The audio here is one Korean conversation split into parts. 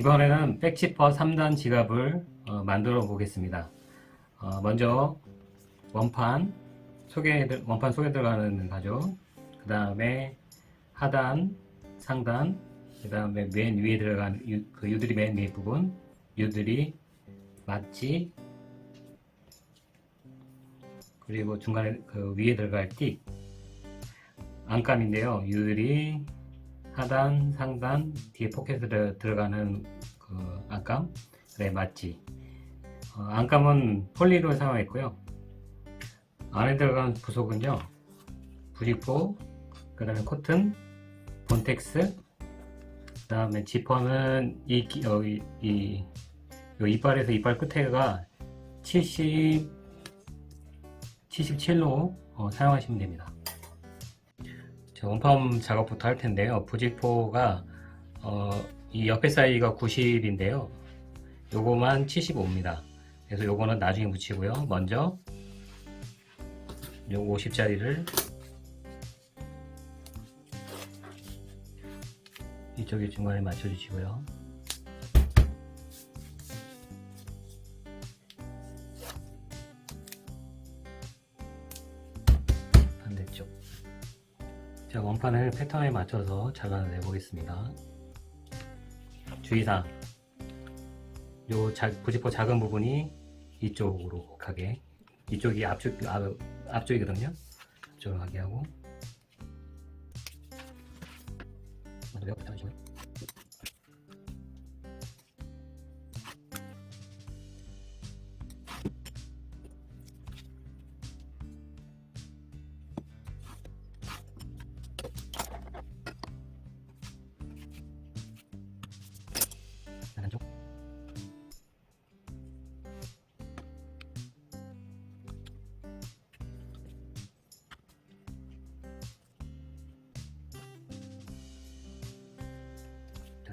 이번에는 백지퍼 3단 지갑을 어, 만들어 보겠습니다. 어, 먼저 원판 들- 원판 속에 들어가는 가죽, 그 다음에 하단, 상단, 그 다음에 맨 위에 들어가는 유, 그 유들이 맨 위에 부분, 유들이 맞지, 그리고 중간에 그 위에 들어갈 띡, 안감인데요. 유들이 하단, 상단, 뒤에 포켓에 들어가는 그 안감, 그래 맞지. 어, 안감은 폴리로 사용했고요. 안에 들어간 부속은요, 부직포, 그 다음에 코튼, 본텍스, 그 다음에 지퍼는 이, 기- 어, 이, 이, 요 이빨에서 이빨 끝에가 70, 77로 어, 사용하시면 됩니다. 자, 원펌 작업부터 할 텐데요. 부직포가 어, 이 옆에 사이가 90인데요. 요거만 75입니다. 그래서 요거는 나중에 붙이고요. 먼저 요 50짜리를 이쪽에 중간에 맞춰주시고요. 반대쪽. 자, 원판을 패턴에 맞춰서 잘라내 보겠습니다. 주의사항. 요 자, 부직포 작은 부분이 이쪽으로 가게. 이쪽이 앞쪽, 앞, 앞쪽이거든요. 앞쪽으로 가게 하고.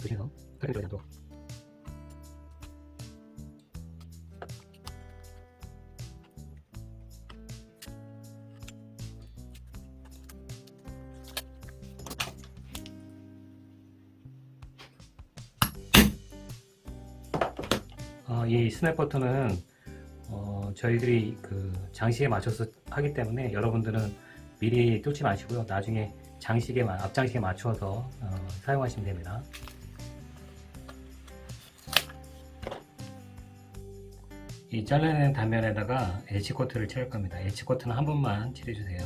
자, 드시면서 칼을 들어야 도 어, 이 스냅 버튼은 어, 저희들이 그 장식에 맞춰서 하기 때문에 여러분들은 미리 뚫지 마시고요. 나중에 장식에 마- 앞장식에 맞춰서 어, 사용하시면 됩니다. 이 잘라낸 단면에다가 엣지 코트를 칠할 겁니다. 엣지 코트는 한 번만 칠해주세요.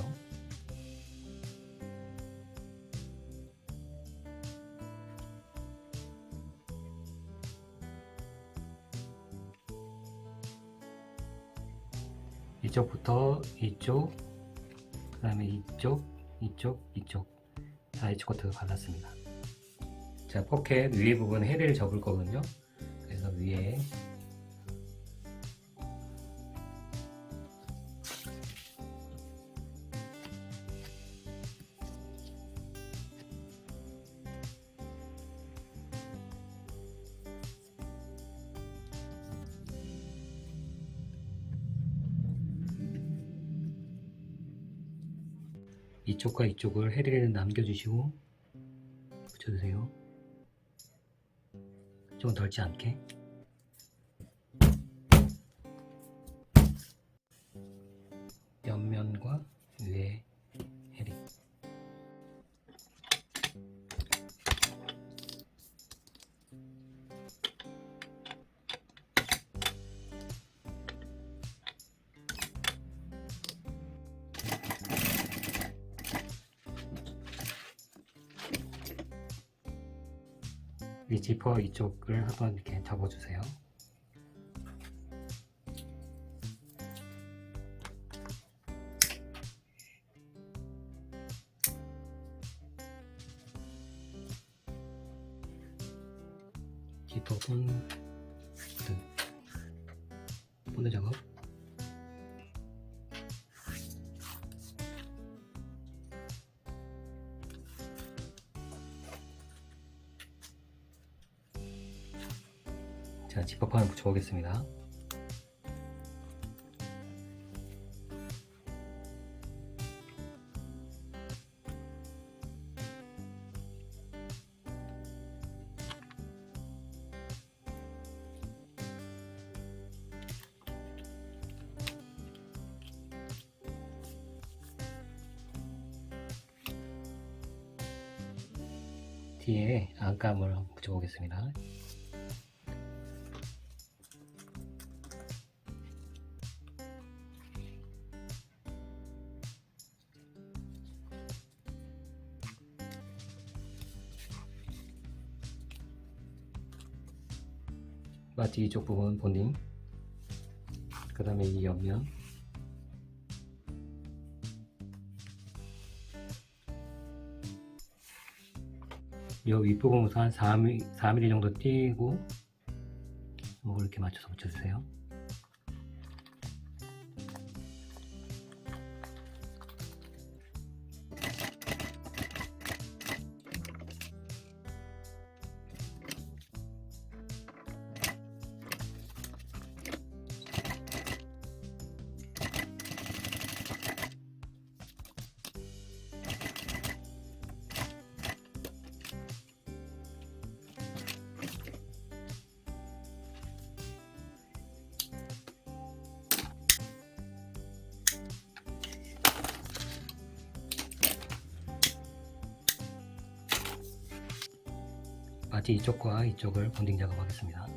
이쪽부터 이쪽, 그 다음에 이쪽, 이쪽, 이쪽 다 코트 발랐습니다. 자, 포켓 위에 부분 헤리를 접을 거거든요. 그래서 위에 이쪽과 이쪽을 헤리를 남겨주시고 붙여주세요. 좀 덜지 않게. 지퍼 이쪽을 한번 이렇게 접어주세요. 자, 지퍼판을 붙여보겠습니다. 뒤에 안감을 붙여보겠습니다. 마치 이쪽 부분 본딩 그 다음에 이 옆면. 이 윗부분부터 한 4mm, 4mm 정도 띄고 이걸 이렇게 맞춰서 붙여주세요 마치 이쪽과 이쪽을 본딩 작업하겠습니다.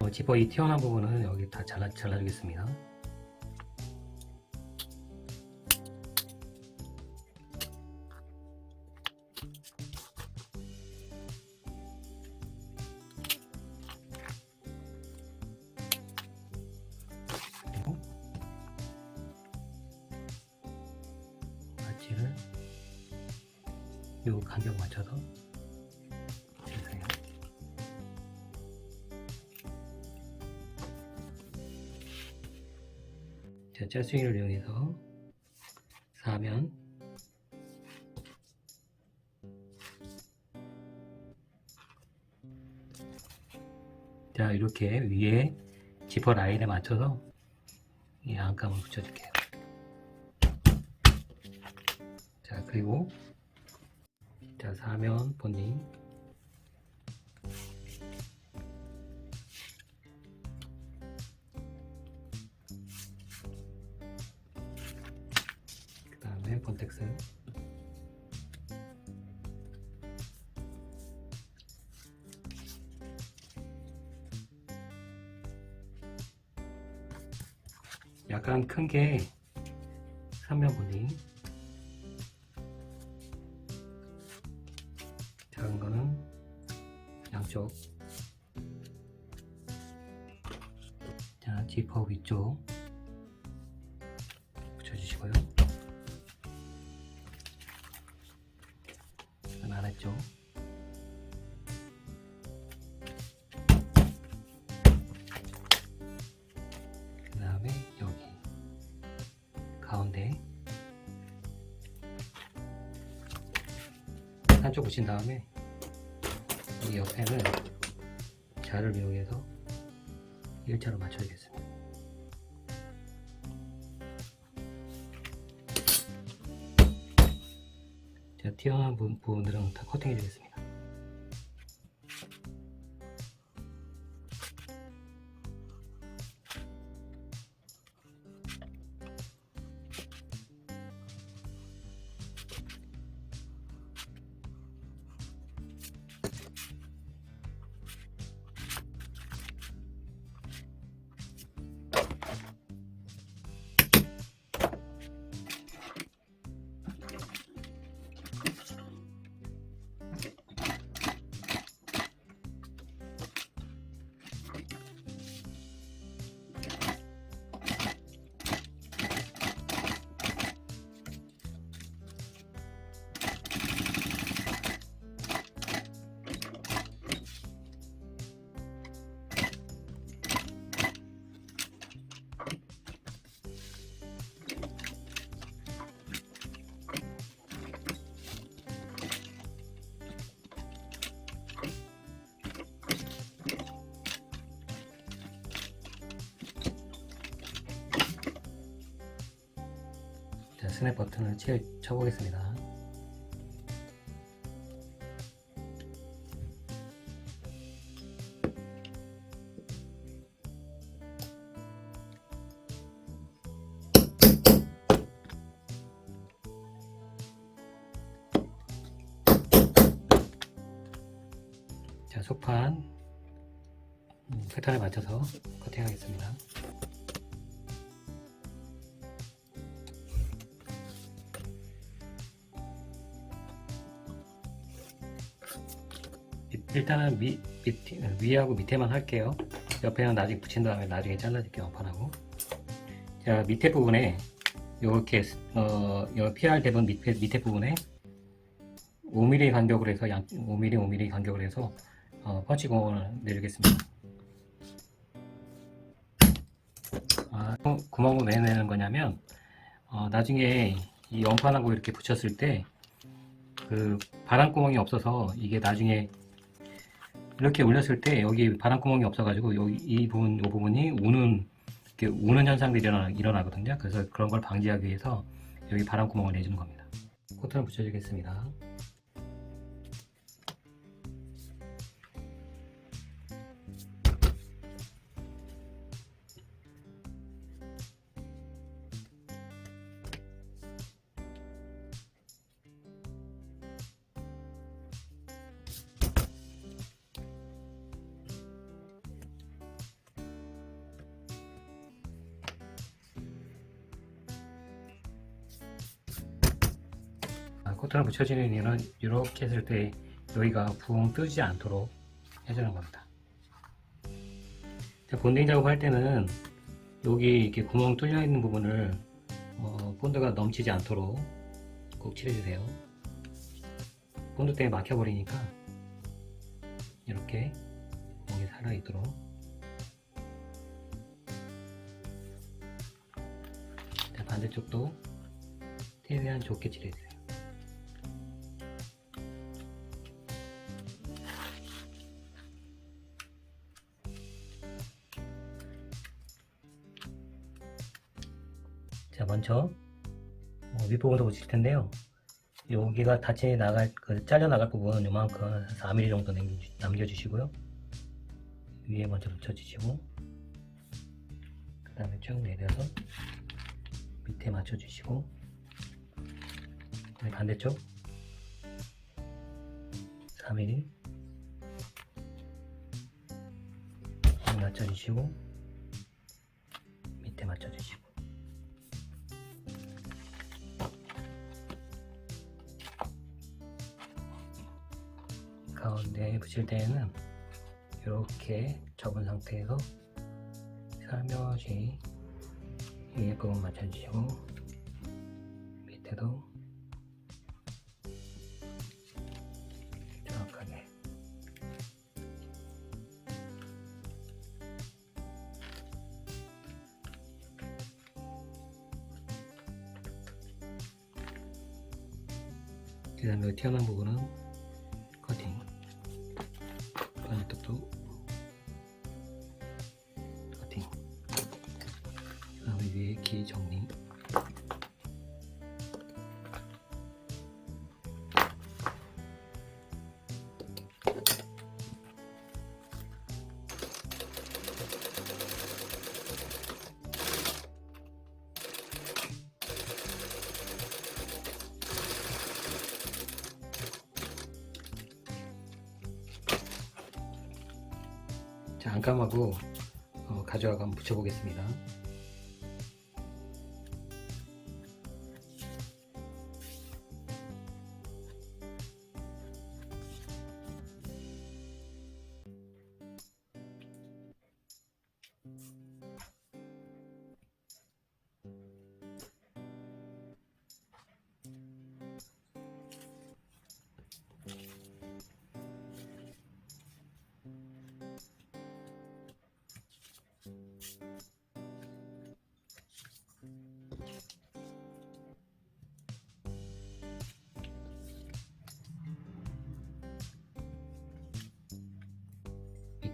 어, 지퍼 이 튀어나온 부분은 여기 다 잘라, 잘라주겠습니다 자, 짤스윙을 이용해서 사면 자 이렇게 위에 지퍼 라인에 맞춰서 이 안감을 붙여줄게요. 자 그리고 자 사면 본딩 게 3면 본딩 작은 거는 양쪽. 자 지퍼 위쪽 붙인 다음에 이 옆에는 자를 이용해서 일자로 맞춰주겠습니다. 자, 튀어나온 부- 부분들은 다 커팅해 주겠습니다. 스냅 버튼을 치- 쳐보겠습니다. 자, 속판 음, 패턴에 맞춰서 커팅하겠습니다. 일단은 미, 밑, 위하고 밑에만 할게요. 옆에는 나중에 붙인 다음에 나중에 잘라줄게요. 원판하고. 자, 밑에 부분에 이렇게 어, 요 PR 대본 밑에, 밑에 부분에 5mm 간격으로 해서 양, 5mm, 5mm 간격으로 해서 어, 펀치 구멍을 내리겠습니다. 아, 구- 구멍을 왜 내는 거냐면 어, 나중에 이 원판하고 이렇게 붙였을 때 그 바람 구멍이 없어서 이게 나중에 이렇게 올렸을 때 여기 바람 구멍이 없어가지고 여기 이 부분 이 부분이 우는 이렇게 우는 현상들이 일어나, 일어나거든요. 그래서 그런 걸 방지하기 위해서 여기 바람 구멍을 내주는 겁니다. 코트를 붙여주겠습니다. 코트를 붙여지는 이유는 이렇게 했을 때 여기가 붕 뜨지 않도록 해주는 겁니다. 자, 본딩 작업할 때는 여기 이렇게 구멍 뚫려 있는 부분을 어, 본드가 넘치지 않도록 꼭 칠해주세요. 본드 때문에 막혀버리니까 이렇게 구멍이 살아있도록 자, 반대쪽도 최대한 좋게 칠해주세요. 먼저 어, 윗부분도 붙일 텐데요. 여기가 닫혀 나갈 그 잘려 나갈 부분 요만큼 4mm 정도 남겨주, 남겨주시고요. 위에 먼저 붙여주시고 그 다음에 쭉 내려서 밑에 맞춰주시고 반대쪽 4mm 맞춰주시고 가운데 붙일 때에는 이렇게 접은 상태에서 살며시 위에 부분 맞춰주시고 밑에도 정확하게 그 다음에 튀어나온 부분은 안감하고 어, 가져와서 한번 붙여보겠습니다.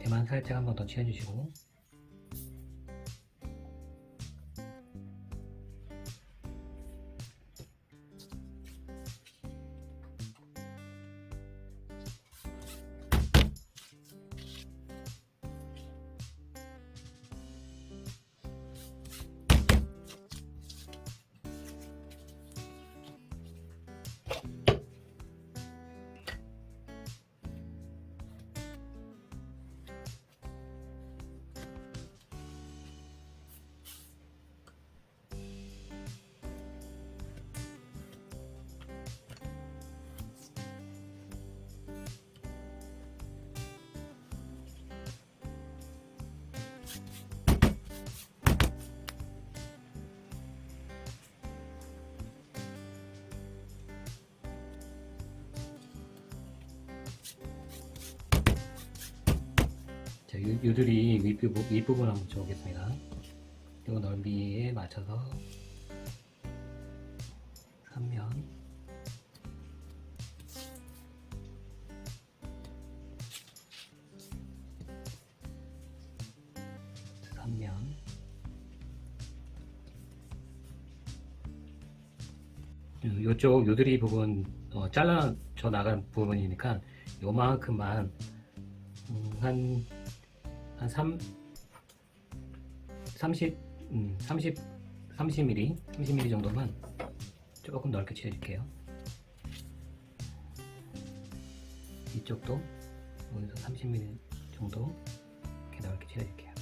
밑에만 살짝 한 번 더 칠해주시고 유- 유들이 윗부분, 윗부분 한번 줘보겠습니다. 이 넓이에 맞춰서 3면 삼면 요쪽 요들이 부분 어, 잘라져 나간 부분이니까 요만큼만 음, 한, 한 3, 30, 음, 30, 30mm, 30mm 정도만 조금 넓게 칠해줄게요. 이쪽도 여기서 30mm 정도 이렇게 넓게 칠해줄게요.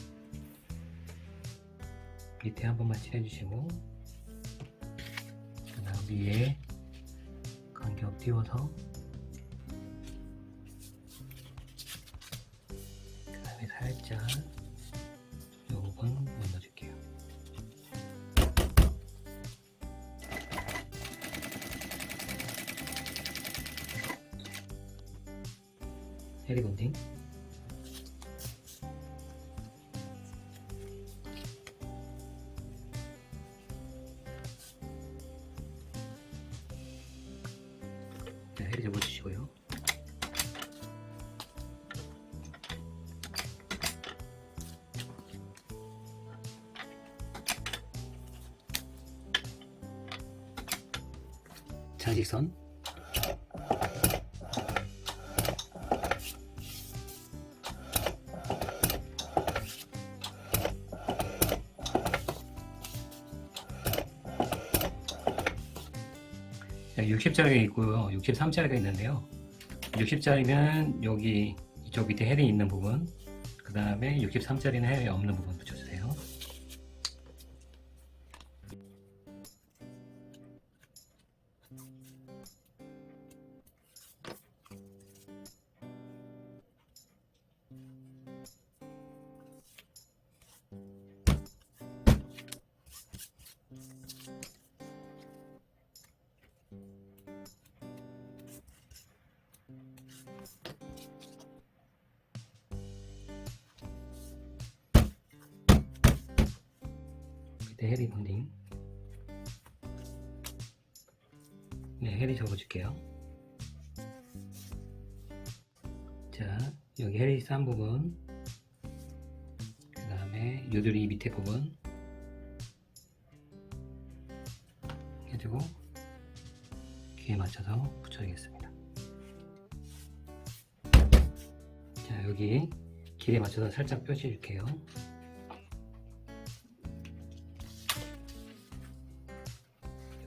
밑에 한 번만 칠해주시고, 그 다음 위에 간격 띄워서 살짝 눌러줄게요. 헤리본딩 직선 네, 60짜리가 있고요. 63짜리가 있는데요. 60짜리는 여기 이쪽 밑에 헬이 있는 부분, 그 다음에 63짜리는 헬이 없는 부분 밑에 헬이 본딩. 네, 헬이 접어줄게요. 자, 여기 헬이 싼 부분, 그 다음에 유들이 밑에 부분 해주고 귀에 맞춰서 붙여주겠습니다. 자, 여기 길에 맞춰서 살짝 펴줄게요.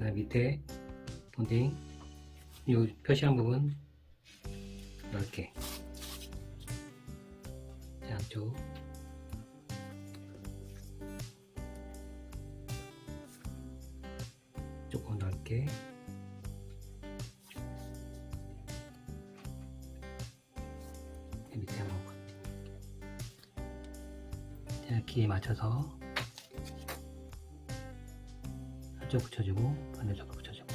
다음 밑에 본딩. 이 표시한 부분 넓게. 양쪽. 조금 넓게. 밑에 한 부분 자, 귀에 맞춰서 한쪽 붙여주고 반대쪽도 붙여주고.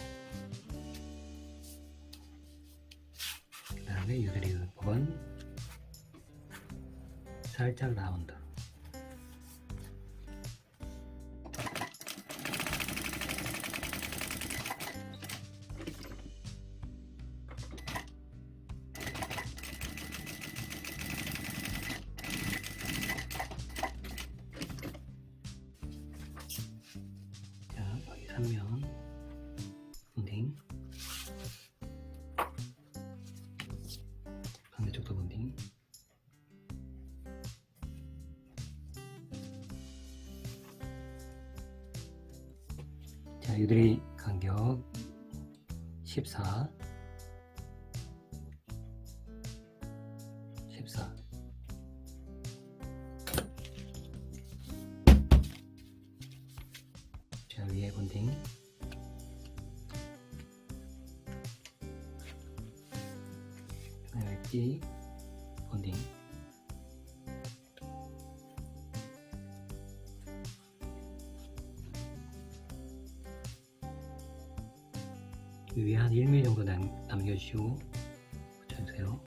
그 다음에 유들이 부분. 살짝 라운드 3면 본딩. 반대쪽도 본딩. 자 유들이 간격 14 14 위에 한 1mm 정도 남, 남겨주시고 붙여주세요.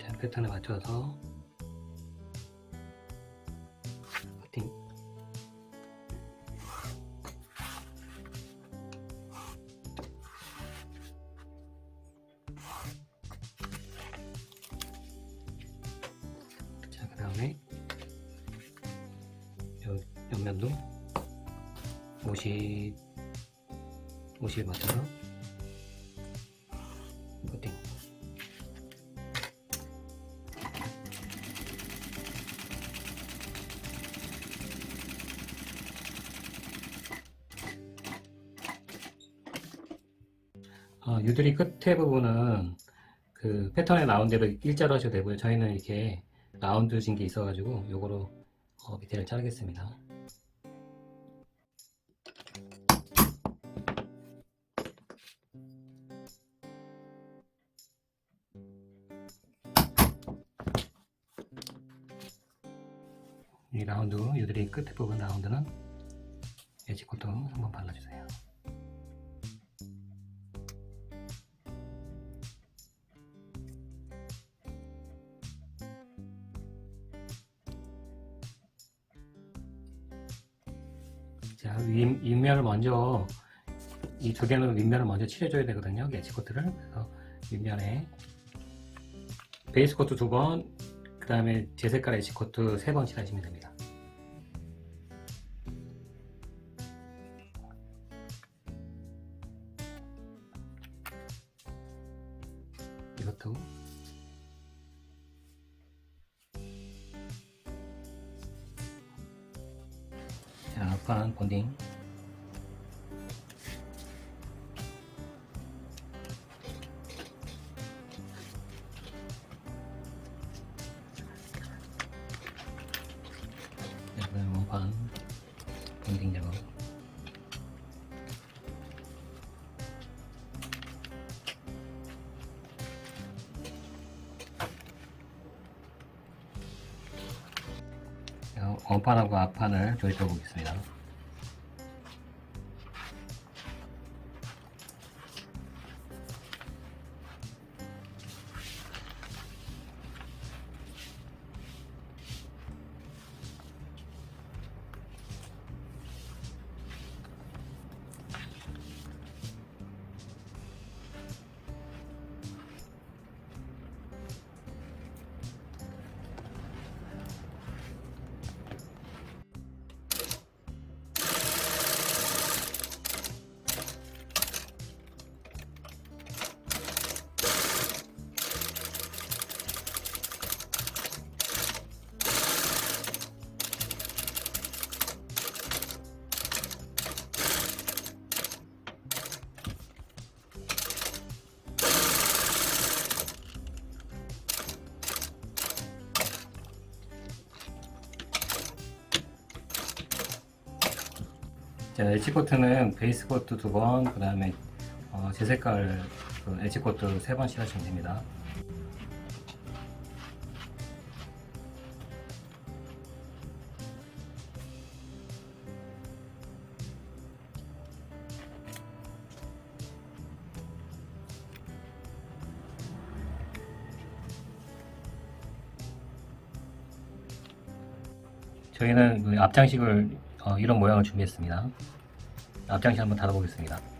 자, 패턴에 맞춰서 어, 유들이 끝에 부분은 그 패턴에 나온 대로 일자로 하셔도 되고요. 저희는 이렇게 라운드 진 게 있어가지고 요거로 어, 밑에를 자르겠습니다. 이 라운드 유들이 끝에 부분 라운드는 에지 코트 한번 발라주세요. 두 개는 윗면을 먼저 칠해줘야 되거든요. 에지 코트를 그래서 윗면에 베이스 코트 두 번, 그 다음에 제 색깔 에지 코트 세 번 칠하시면 됩니다. 원판하고 앞판을 조립해 보겠습니다. 자, 엣지 코트는 베이스 코트 두 번, 그 다음에 어, 제 색깔 그 엣지 코트 세 번씩 하시면 됩니다. 저희는 그 앞장식을 어, 이런 모양을 준비했습니다. 앞장식 한번 닫아보겠습니다.